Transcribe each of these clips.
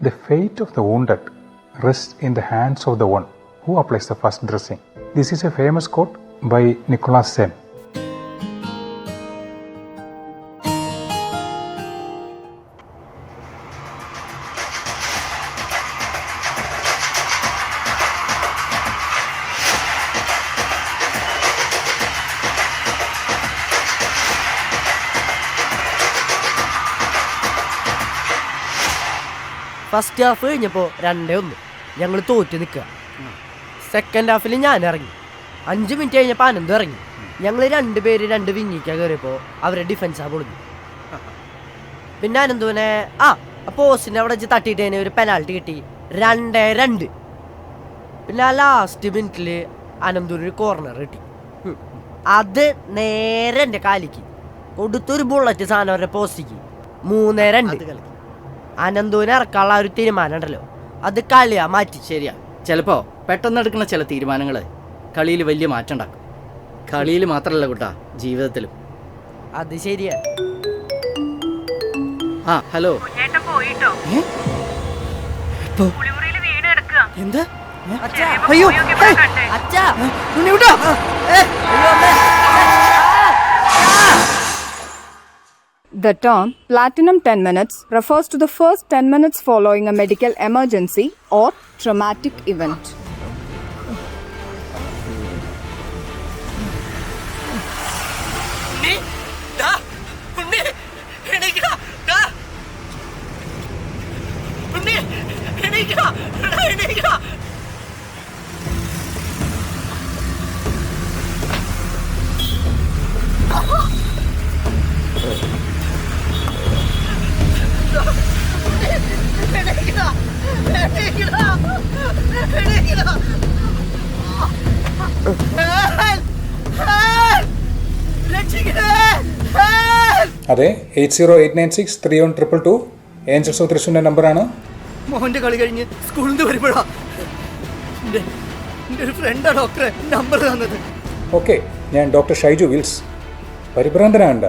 The fate of the wounded rests in the hands of the one who applies the first dressing. This is a famous quote by Nicholas Sen. First half കഴിഞ്ഞപ്പോൾ രണ്ടേ ഒന്ന്. ഞങ്ങൾ തോറ്റ് നിൽക്കുക second ഹാഫിൽ ഞാൻ ഇറങ്ങി. അഞ്ച് minute കഴിഞ്ഞപ്പോൾ അനന്ത് ഇറങ്ങി. ഞങ്ങൾ രണ്ട് പേര് രണ്ട് വിങ്ങിക്കാൻ കയറിയപ്പോൾ അവരെ ഡിഫൻസാ പൊളിഞ്ഞു. പിന്നെ അനന്തുവിനെ ആ പോസ്റ്റിനെ അവിടെ വെച്ച് തട്ടിയിട്ടതിന് ഒരു പെനാൾട്ടി കിട്ടി. രണ്ടേ രണ്ട്. പിന്നെ ആ ലാസ്റ്റ് മിനിറ്റിൽ അനന്തുവിന് ഒരു കോർണർ കിട്ടി. അത് നേരെ എന്റെ കാലിക്ക്. കൊടുത്തൊരു ബുള്ളറ്റ് സാധനം അവരുടെ പോസ്റ്റിക്ക് മൂന്നേ രണ്ട്. അനന്തുവിനെ ഇറക്കാനുള്ള ആ ഒരു തീരുമാനം ഉണ്ടല്ലോ. അത് കളിയാ മാറ്റി ശരിയാ. ചിലപ്പോ പെട്ടെന്ന് എടുക്കുന്ന ചില തീരുമാനങ്ങൾ കളിയിൽ വലിയ മാറ്റം ഉണ്ടാക്കും. കളിയിൽ മാത്രമല്ല കുട്ടാ ജീവിതത്തിലും. അത് ശരിയാ. ആ ഹലോ. എന്താ? അച്ഛാ അയ്യോ അച്ഛാ അയ്യോ, The term platinum 10 minutes refers to the first 10 minutes following a medical emergency or traumatic event. അതെ eight zero eight nine six three one triple two angels of തൃശ്ശൂരിന്റെ നമ്പറാണ് മോഹന്റെ കളി കഴിഞ്ഞ് സ്കൂളിൽ നിന്ന് വരുമ്പോഴാ ഒരു ഫ്രണ്ടാ ഡോക്ടറെ നമ്പർ തന്നത്. ഓക്കെ ഞാൻ ഡോക്ടർ ഷൈജു വിൽസ്. പരിഭ്രാന്തനാകണ്ട.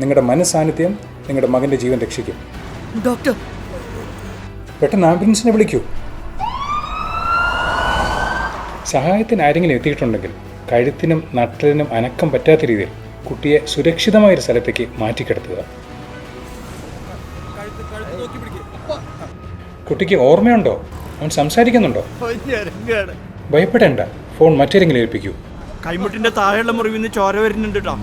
നിങ്ങളുടെ മനസ്സാന്നിധ്യം നിങ്ങളുടെ മകന്റെ ജീവൻ രക്ഷിക്കും. ഡോക്ടർ പെട്ടെന്ന് ആംബുലൻസിനെ വിളിക്കൂ. സഹായത്തിന് ആരെങ്കിലും എത്തിയിട്ടുണ്ടെങ്കിൽ കഴുത്തിനും നട്ടലിനും അനക്കം പറ്റാത്ത രീതിയിൽ കുട്ടിയെ സുരക്ഷിതമായ ഒരു സ്ഥലത്തേക്ക് മാറ്റിക്കിടത്തുക കുട്ടിക്ക് ഓർമ്മയുണ്ടോ? അവൻ സംസാരിക്കുന്നുണ്ടോ? ഭയപ്പെടേണ്ട. ഫോൺ മറ്റേരെങ്കിലും ഏൽപ്പിക്കൂ. കൈമുട്ടിന്റെ താഴെയുള്ള മുറിവിൽ നിന്ന് ചോര വരുന്നുണ്ട് കേട്ടോ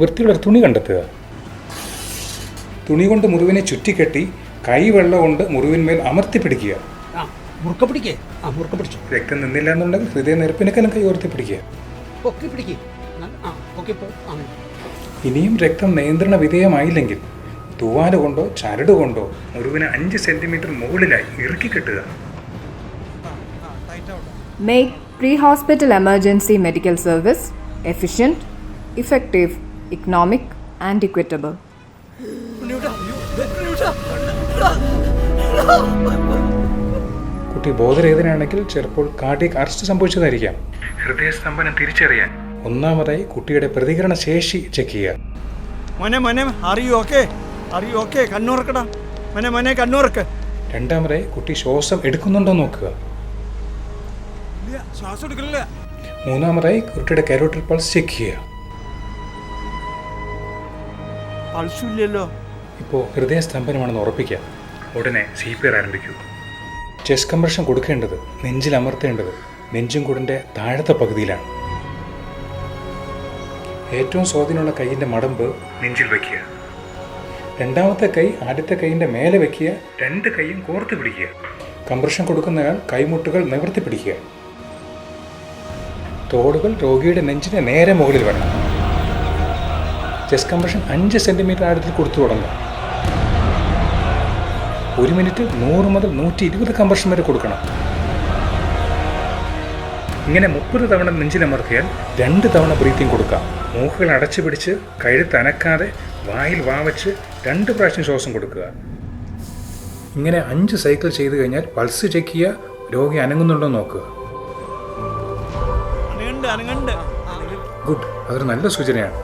വൃത്തിയുള്ള ഒരു തുണി കണ്ടെത്തുക. തുണി കൊണ്ട് മുറിവിനെ ചുറ്റിക്കെട്ടി കൈവെള്ളം കൊണ്ട് മുറിവിന്മേൽ അമർത്തി പിടിക്കുക ആ മുറുക്ക പിടിക്കേ. ആ മുറുക്ക പിടിച്ചു. രക്തം നിന്നില്ല എന്നുണ്ടെങ്കിൽ ഹൃദയ നിരപ്പിനൊക്കെ കൈ ഉയർത്തി പിടിക്കുക പൊക്കി പിടിക്കേ. ആ പൊക്കി പോ അങ്ങനെ. ഇനിയും രക്തം നിയന്ത്രണ വിധേയമായില്ലെങ്കിൽ തൂവാല കൊണ്ടോ ചരട് കൊണ്ടോ മുറിവിന് അഞ്ച് സെന്റിമീറ്റർ മുകളിലായി ഇറുക്കി കെട്ടുക. Make pre hospital emergency medical service efficient, effective, economic, and equitable. കുട്ടി ബോധരഹിതനാണെങ്കിൽ ചിലപ്പോൾ കാർഡിയക് അറസ്റ്റ് സംഭവിച്ചതായിരിക്കാം. ഹൃദയസ്തംഭനം തിരിച്ചറിയാൻ. ഒന്നാമതായി കുട്ടിയുടെ പ്രതികരണ ശേഷി ചെക്ക് ചെയ്യുക. മോനെ മോനെ അറിയൂ ഓക്കെ അറിയൂ ഓക്കെ കണ്ണുറക്കടാ. മോനെ മോനെ കണ്ണുറക്ക്. രണ്ടാമതായി കുട്ടി ശ്വാസം എടുക്കുന്നുണ്ടോ നോക്കുക. ഇല്ല ശ്വാസം മൂന്നാമതായി കുട്ടിയുടെ കരോട്ടിൽ പൾസ് ചെക്ക് ചെയ്യുക. പൾസില്ലല്ലോ ഇപ്പോൾ ഹൃദയസ്തംഭനമാണെന്ന് ഉറപ്പിക്കുക. ഉടനെ സി പി ആർ ആരംഭിക്കൂ. ചെസ്റ്റ് കംപ്രഷൻ കൊടുക്കേണ്ടത് നെഞ്ചിൽ അമർത്തേണ്ടത് നെഞ്ചും കൂടിന്റെ താഴത്തെ പകുതിയിലാണ്. ഏറ്റവും സ്വാധീനമുള്ള കൈയിന്റെ മടമ്പ് നെഞ്ചിൽ വയ്ക്കുക രണ്ടാമത്തെ കൈ ആദ്യത്തെ കൈയിന്റെ മേലെ വയ്ക്കുക രണ്ട് കൈയും കോർത്ത് പിടിക്കുക. കംപ്രഷൻ കൊടുക്കുന്നയാൾ കൈമുട്ടുകൾ നിവർത്തി പിടിക്കുക. തോടുകൾ രോഗിയുടെ നെഞ്ചിന് നേരെ മുകളിൽ വേണം ചെസ്റ്റ് കംപ്രഷൻ അഞ്ച് സെന്റിമീറ്റർ ആഴത്തിൽ കൊടുത്തു തുടങ്ങുക. ഒരു മിനിറ്റ് നൂറ് മുതൽ നൂറ്റി ഇരുപത് കംപ്രഷൻ വരെ കൊടുക്കണം. ഇങ്ങനെ മുപ്പത് തവണ നെഞ്ചിലമർത്തിയാൽ രണ്ട് തവണ ബ്രീത്തിങ് കൊടുക്കാം. മൂക്കുകൾ അടച്ചു പിടിച്ച് കഴുത്ത് അനക്കാതെ വായിൽ വാവച്ച് രണ്ട് പ്രാവശ്യം ശ്വാസം കൊടുക്കുക. ഇങ്ങനെ അഞ്ച് സൈക്കിൾ ചെയ്തു കഴിഞ്ഞാൽ പൾസ് ചെക്ക് ചെയ്യുക രോഗി അനങ്ങുന്നുണ്ടോ നോക്കുക. ഗുഡ് അതൊരു നല്ല സൂചനയാണ്.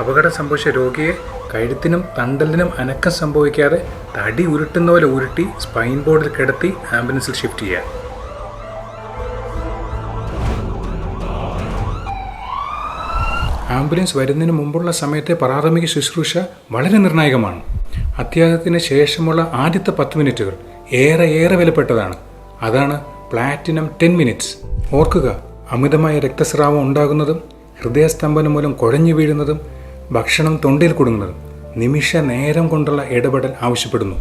അപകടം സംഭവിച്ച രോഗിയെ കഴുത്തിനും തണ്ടലിനും അനക്കം സംഭവിക്കാതെ തടി ഉരുട്ടുന്ന പോലെ ഉരുട്ടി സ്പൈൻ ബോർഡിൽ കിടത്തി ആംബുലൻസിൽ ഷിഫ്റ്റ് ചെയ്യുക. ആംബുലൻസ് വരുന്നതിന് മുമ്പുള്ള സമയത്തെ പ്രാഥമിക ശുശ്രൂഷ വളരെ നിർണായകമാണ്. അത്യാഹത്തിന് ശേഷമുള്ള ആദ്യത്തെ പത്ത് മിനിറ്റുകൾ ഏറെ ഏറെ വിലപ്പെട്ടതാണ്. അതാണ് പ്ലാറ്റിനം ടെൻ മിനിറ്റ്സ്. ഓർക്കുക അമിതമായ രക്തസ്രാവം ഉണ്ടാകുന്നതും ഹൃദയസ്തംഭനം മൂലം കുഴഞ്ഞു വീഴുന്നതും ഭക്ഷണം തൊണ്ടയിൽ കുടുങ്ങുന്നത് നിമിഷ നേരം കൊണ്ടുള്ള ഇടപെടൽ ആവശ്യപ്പെടുന്നു.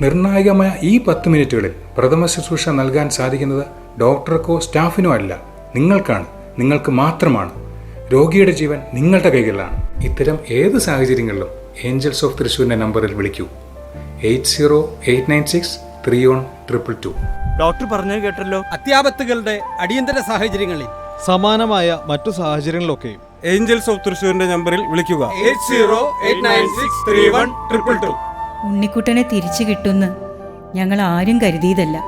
നിർണായകമായ ഈ പത്ത് മിനിറ്റുകളിൽ പ്രഥമ ശുശ്രൂഷ നൽകാൻ സാധിക്കുന്നത് ഡോക്ടർക്കോ സ്റ്റാഫിനോ അല്ല. നിങ്ങൾക്കാണ്. നിങ്ങൾക്ക് മാത്രമാണ്. രോഗിയുടെ ജീവൻ നിങ്ങളുടെ കൈകളിലാണ്. ഇത്തരം ഏത് സാഹചര്യങ്ങളിലും ഏഞ്ചൽസ് ഓഫ് തൃശ്ശൂരിന്റെ നമ്പറിൽ വിളിക്കൂ. Eight zero eight nine six three one triple two. Doctor പറഞ്ഞു കേട്ടല്ലോ. അത്യാപത്തുകളുടെ അടിയന്തര സാഹചര്യങ്ങളിൽ. സമാനമായ മറ്റു സാഹചര്യങ്ങളിലൊക്കെയും. ഏഞ്ചൽസ് ഓഫ് തൃശൂരിന്റെ നമ്പറിൽ വിളിക്കുക. ഉണ്ണിക്കുട്ടനെ തിരിച്ചു കിട്ടുമെന്ന് ഞങ്ങൾ ആരും കരുതിയതല്ല.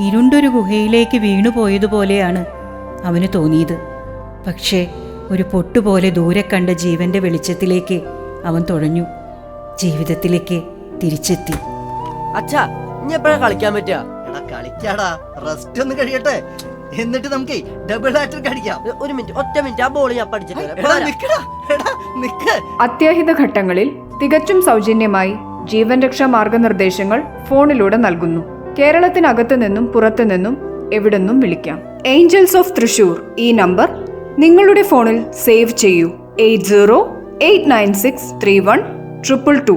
ഇരുണ്ടൊരു ഗുഹയിലേക്ക് വീണുപോയതുപോലെയാണ് അവന് തോന്നിയത്. പക്ഷേ ഒരു പൊട്ടുപോലെ ദൂരെ കണ്ട ജീവന്റെ വെളിച്ചത്തിലേക്ക് അവൻ തുഴഞ്ഞു. ജീവിതത്തിലേക്ക് തിരിച്ചെത്തി. അച്ഛാ ഇനി എപ്പോഴാ കളിക്കാൻ പറ്റുക? എടാ കളിക്കാടാ. റെസ്റ്റ് ഒന്ന് കഴിയട്ടെ. എന്നിട്ട് നമുക്ക് ഡബിൾ ഹാട്രിക് അടിക്കാം. ഒരു മിനിറ്റ് ഒറ്റ മിനിറ്റ് ആ ബോൾ ഞാൻ പഠിച്ചിട്ട് അത്യാഹിത ഘട്ടങ്ങളിൽ തികച്ചും സൗജന്യമായി ജീവൻ രക്ഷാ മാർഗനിർദ്ദേശങ്ങൾ ഫോണിലൂടെ നൽകുന്നു. കേരളത്തിനകത്തു നിന്നും പുറത്തു നിന്നും എവിടുന്നും വിളിക്കാം. ഏഞ്ചൽസ് ഓഫ് തൃശൂർ ഈ നമ്പർ നിങ്ങളുടെ ഫോണിൽ സേവ് ചെയ്യൂ. Eight zero eight nine six three one triple two.